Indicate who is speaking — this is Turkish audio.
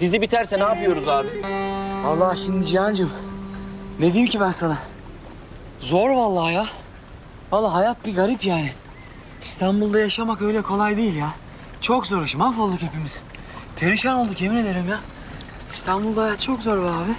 Speaker 1: Dizi biterse ne yapıyoruz abi?
Speaker 2: Vallahi şimdi Cihan'cığım ne diyeyim ki ben sana? Zor vallahi ya. Vallahi hayat bir garip yani. İstanbul'da yaşamak öyle kolay değil ya. Çok zor iş. Mahvolduk hepimiz. Perişan olduk yemin ederim ya. İstanbul'da hayat çok zor be abi.